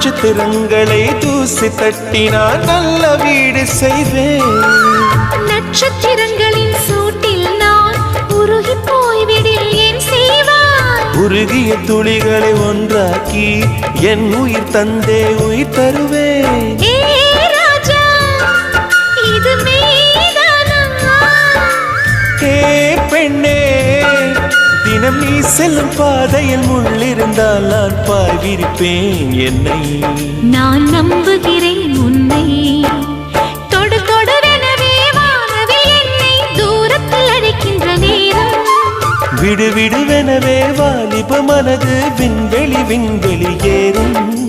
நட்சத்திரங்களை தூசி தட்டினால் நல்ல வீடு செய்வேன். நட்சத்திரங்களின் சூட்டில் நான் உருகி போய்விடில் என் செய்வாய்? உருகிய துளிகளை ஒன்றாக்கி என் உயிர் தந்தே உயிர் தருவேன். பெண்ணே தினம் நீ செல்லும் பாதையில் முள்ளிருந்தால் நான் பார்விருப்பேன் என்னை. நான் நம்புகிறேன் உன்னை. தொடு என்னை. தூரத்தில் அழைக்கின்ற நேரம். விடு விடுவெனவே வாலிப மனது விண்வெளி விண்வெளி ஏறும்.